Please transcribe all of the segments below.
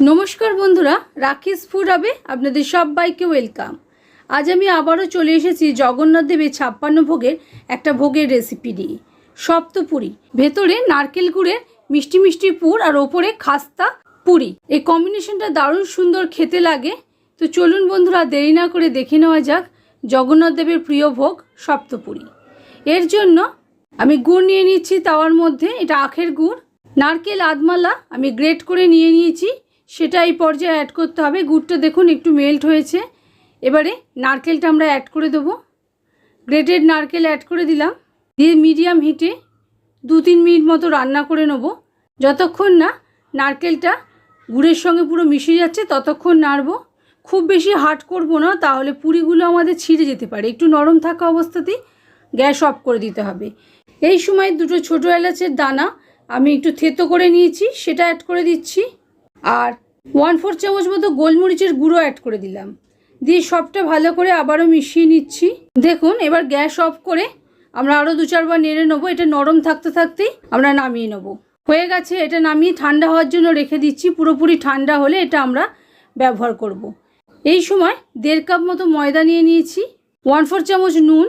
নমস্কার বন্ধুরা রাখিস ফুড হবে। আপনাদের সবাইকে ওয়েলকাম। আজ আমি আবারও চলে এসেছি জগন্নাথ দেবের ছাপ্পান্ন ভোগের একটা ভোগের রেসিপি নিয়ে। সপ্তপুরি, ভেতরে নারকেল গুড়ের মিষ্টি মিষ্টি পুর আর ওপরে খাস্তা পুরি। এই কম্বিনেশনটা দারুণ সুন্দর খেতে লাগে। তো চলুন বন্ধুরা, দেরি না করে দেখে নেওয়া যাক জগন্নাথ দেবের প্রিয় ভোগ সপ্তপুরি। এর জন্য আমি গুড় নিয়ে নিচ্ছি তাওয়ার মধ্যে, এটা আখের গুড়। নারকেল আদমালা আমি গ্রেট করে নিয়ে নিয়েছি। সেটা এই পর্যায়ে অ্যাড করতে হবে। গুড়টা দেখুন, একটু মেল্ট হয়েছে। এবারে নারকেলটা আমরা অ্যাড করে দেবো। গ্রেটেড নারকেল অ্যাড করে দিলাম। দিয়ে মিডিয়াম হিটে দু তিন মিনিট মতো রান্না করে নেব। যতক্ষণ না নারকেলটা গুড়ের সঙ্গে পুরো মিশে যাচ্ছে, ততক্ষণ নাড়বো। খুব বেশি হার্ড করব না, তাহলে পুরিগুলো আমাদের ছিঁড়ে যেতে পারে। একটু নরম থাকা অবস্থাতেই গ্যাস অফ করে দিতে হবে। এই সময় দুটো ছোটো এলাচের দানা আমি একটু থেতো করে নিয়েছি, সেটা অ্যাড করে দিচ্ছি। আর ওয়ান ফোর চামচ মতো গোলমরিচের গুঁড়ো অ্যাড করে দিলাম। দিয়ে সবটা ভালো করে আবারও মিশিয়ে নিচ্ছি। দেখুন, এবার গ্যাস অফ করে আমরা আরও দু চারবার নেড়ে নেব। এটা নরম থাকতে থাকতেই আমরা নামিয়ে নেব। হয়ে গেছে, এটা নামিয়ে ঠান্ডা হওয়ার জন্য রেখে দিচ্ছি। পুরোপুরি ঠান্ডা হলে এটা আমরা ব্যবহার করব। এই সময় দেড় কাপ মতো ময়দা নিয়ে নিয়েছি, ওয়ান ফোর চামচ নুন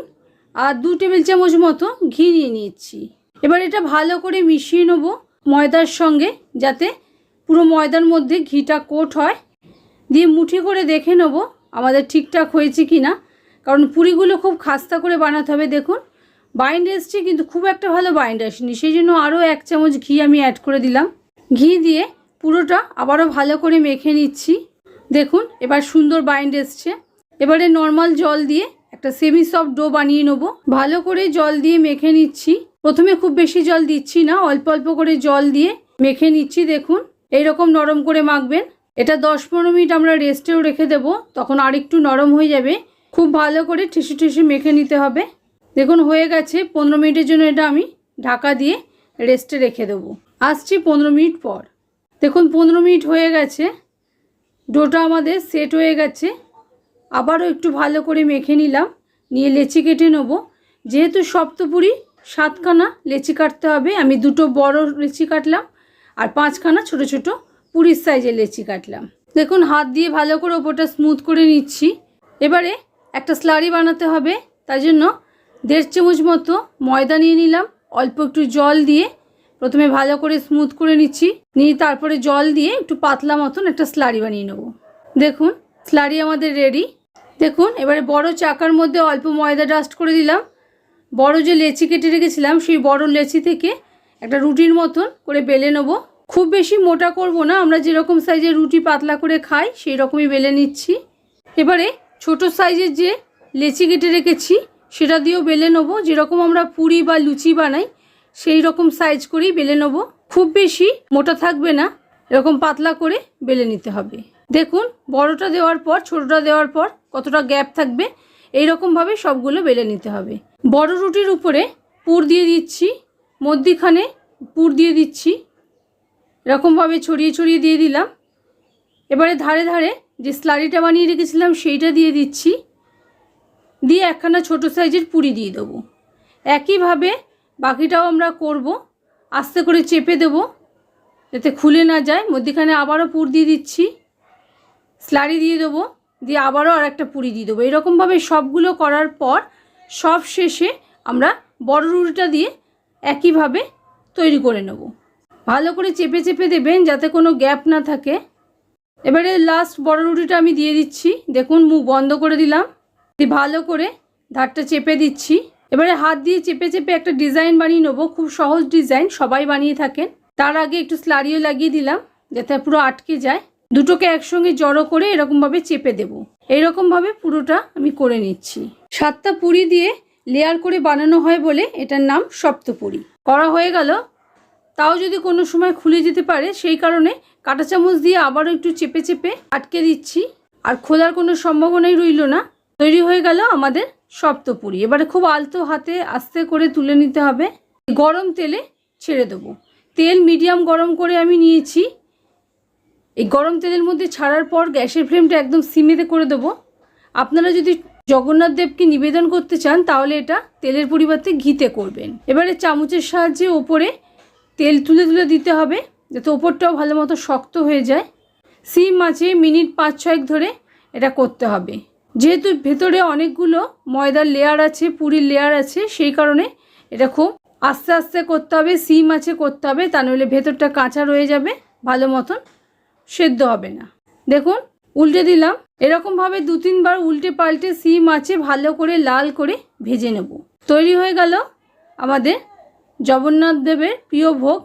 আর দু টেবিল চামচ মতো ঘি নিয়ে নিয়েছি। এবার এটা ভালো করে মিশিয়ে নেব ময়দার সঙ্গে, যাতে পুরো ময়দার মধ্যে ঘিটা কোট হয়। দিয়ে মুঠি করে দেখে নেব আমাদের ঠিকঠাক হয়েছে কি না। কারণ পুরিগুলো খুব খাস্তা করে বানাতে হবে, দেখুন। বাইন্ড এসছে, কিন্তু খুব একটা ভালো বাইন্ড আসেনি। সেই জন্য আরও এক চামচ ঘি আমি অ্যাড করে দিলাম। ঘি দিয়ে পুরোটা আবারও ভালো করে মেখে নিচ্ছি। দেখুন, এবার সুন্দর বাইন্ড এসছে। এবারে নর্মাল জল দিয়ে একটা সেমি সফট ডো বানিয়ে নেব। ভালো করে জল দিয়ে মেখে নিচ্ছি। প্রথমে খুব বেশি জল দিচ্ছি না, অল্প অল্প করে জল দিয়ে মেখে নিচ্ছি, দেখুন। এইরকম নরম করে মাখবেন। এটা দশ পনেরো মিনিট আমরা রেস্টেও রেখে দেব। তখন আরেকটু নরম হয়ে যাবে। খুব ভালো করে ঠেসে ঠেসে মেখে নিতে হবে। দেখুন, হয়ে গেছে। পনেরো মিনিটের জন্য এটা আমি ঢাকা দিয়ে রেস্টে রেখে দেবো। আসছি পনেরো মিনিট পর। দেখুন, পনেরো মিনিট হয়ে গেছে। ডোটা আমাদের সেট হয়ে গেছে। আবারও একটু ভালো করে মেখে নিলাম। নিয়ে লেচি কেটে নেব। যেহেতু সপ্তপুরি, সাতখানা লেচি কাটতে হবে। আমি দুটো বড় লেচি কাটলাম। আর পাঁচখানা ছোট ছোট পুরীর সাইজের লেচি কাটলাম। দেখুন, হাত দিয়ে ভালো করে ওপরটা স্মুথ করে নিচ্ছি। এবারে একটা স্লারি বানাতে হবে, তার জন্য দেড় চামচ মতো ময়দা নিয়ে নিলাম। অল্প একটু জল দিয়ে প্রথমে ভালো করে স্মুথ করে নিচ্ছি। নিয়ে তারপরে জল দিয়ে একটু পাতলা মতন একটা স্লারি বানিয়ে নেব। দেখুন, স্লারি আমাদের রেডি দেখুন, এবারে বড় চাকার মধ্যে অল্প ময়দা ডাস্ট করে দিলাম। বড় যে লেচি কেটে রেখেছিলাম, সেই বড় লেচি থেকে একটা রুটির মতন করে বেলে নেব। খুব বেশি মোটা করব না, আমরা যেরকম সাইজের রুটি পাতলা করে খাই সেই রকমই বেলে নিচ্ছি। এবারে ছোট সাইজের যে লেচি কেটে রেখেছি, সেটা দিয়েও বেলে নেব। যেরকম আমরা পুরি বা লুচি বানাই সেই রকম সাইজ করেই বেলে নেব। খুব বেশি মোটা থাকবে না, এরকম পাতলা করে বেলে নিতে হবে। দেখুন, বড়টা দেওয়ার পর, ছোটটা দেওয়ার পর কতটা গ্যাপ থাকবে এই রকমভাবে সবগুলো বেলে নিতে হবে। বড় রুটির উপরে পুর দিয়ে দিচ্ছি। মধ্যিখানে পুর দিয়ে দিচ্ছি। এরকমভাবে ছড়িয়ে ছড়িয়ে দিয়ে দিলাম। এবারে ধারে ধারে যে স্লারিটা বানিয়ে রেখেছিলাম সেইটা দিয়ে দিচ্ছি। দিয়ে একখানা ছোট সাইজের পুরি দিয়ে দেবো। একইভাবে বাকিটাও আমরা করব। আস্তে করে চেপে দেব যাতে খুলে না যায়। মধ্যিখানে আবারও পুর দিয়ে দিচ্ছি। স্লারি দিয়ে দেবো। দিয়ে আবারও আর একটা পুরি দিয়ে দেবো। এরকমভাবে সবগুলো করার পর সব শেষে আমরা বড় রুটিটা দিয়ে একইভাবে তৈরি করে নেব। ভালো করে চেপে চেপে দেবেন যাতে কোনো গ্যাপ না থাকে। এবারে লাস্ট বড় রুটিটা আমি দিয়ে দিচ্ছি। দেখুন, মুখ বন্ধ করে দিলাম। ভালো করে ধারটা চেপে দিচ্ছি। এবারে হাত দিয়ে চেপে চেপে একটা ডিজাইন বানিয়ে নেব। খুব সহজ ডিজাইন সবাই বানিয়ে থাকেন। তার আগে একটু স্লারিও লাগিয়ে দিলাম, যাতে পুরো আটকে যায়। দুটোকে একসঙ্গে জড়ো করে এরকমভাবে চেপে দেব। এইরকমভাবে পুরোটা আমি করে নিচ্ছি। সাতটা পুরি দিয়ে লেয়ার করে বানানো হয় বলে এটার নাম সপ্তপুরি। করা হয়ে গেল। তাও যদি কোনো সময় খুলে যেতে পারে, সেই কারণে কাঁটা চামচ দিয়ে আবারও একটু চেপে চেপে আটকে দিচ্ছি। আর খোলার কোনো সম্ভাবনাই রইল না। তৈরি হয়ে গেল আমাদের সপ্তপুরি। এবারে খুব আলতো হাতে আস্তে করে তুলে নিতে হবে। গরম তেলে ছেড়ে দেবো। তেল মিডিয়াম গরম করে আমি নিয়েছি। এই গরম তেলের মধ্যে ছাড়ার পর গ্যাসের ফ্লেমটা একদম সিমেতে করে দেবো। আপনারা যদি জগন্নাথ দেবকে নিবেদন করতে চান, তাহলে এটা তেলের পরিবর্তে ঘিতে করবেন। এবারে চামচের সাহায্যে ওপরে তেল তুলে তুলে দিতে হবে, যাতে ওপরটাও ভালো মতো শক্ত হয়ে যায়। সিম আছে, মিনিট পাঁচ ছয়েক ধরে এটা করতে হবে। যেহেতু ভেতরে অনেকগুলো ময়দার লেয়ার আছে, পুরীর লেয়ার আছে, সেই কারণে এটা খুব আস্তে আস্তে করতে হবে, সিম আছে করতে হবে, তা নইলে ভেতরটা কাঁচা রয়ে যাবে, ভালো মতন সেদ্ধ হবে না। দেখুন উল্টে দিলাম। এরকমভাবে দু তিনবার উল্টে পাল্টে সিম আছে, ভালো করে লাল করে ভেজে নেব। তৈরি হয়ে গেল আমাদের জগন্নাথ দেবের প্রিয় ভোগ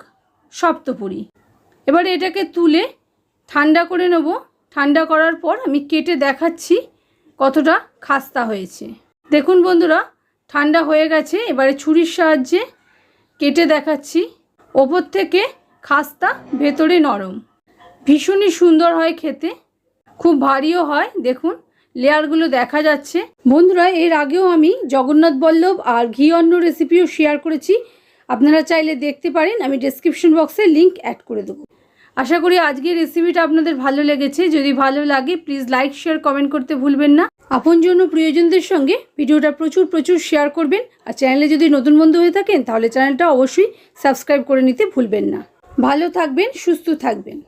সপ্তপুরি। এবারে এটাকে তুলে ঠান্ডা করে নেব। ঠান্ডা করার পর আমি কেটে দেখাচ্ছি কতটা খাস্তা হয়েছে। দেখুন বন্ধুরা, ঠান্ডা হয়ে গেছে। এবারে ছুরির সাহায্যে কেটে দেখাচ্ছি। ওপর থেকে খাস্তা, ভেতরে নরম। ভীষণই সুন্দর হয় খেতে। খুব ভারীও হয়, দেখুন। লেয়ারগুলো দেখা যাচ্ছে। বন্ধুরা, এর আগেও আমি জগন্নাথ বল্লভ আর ঘি অন্ন রেসিপিও শেয়ার করেছি। আপনারা চাইলে দেখতে পারেন, আমি ডেসক্রিপশন বক্সে লিংক অ্যাড করে দেবো। আশা করি আজকের রেসিপিটা আপনাদের ভালো লেগেছে। যদি ভালো লাগে প্লিজ লাইক শেয়ার কমেন্ট করতে ভুলবেন না। আপন জন্য প্রিয়জনদের সঙ্গে ভিডিওটা প্রচুর প্রচুর শেয়ার করবেন। আর চ্যানেলে যদি নতুন বন্ধু হয়ে থাকেন, তাহলে চ্যানেলটা অবশ্যই সাবস্ক্রাইব করে নিতে ভুলবেন না। ভালো থাকবেন, সুস্থ থাকবেন।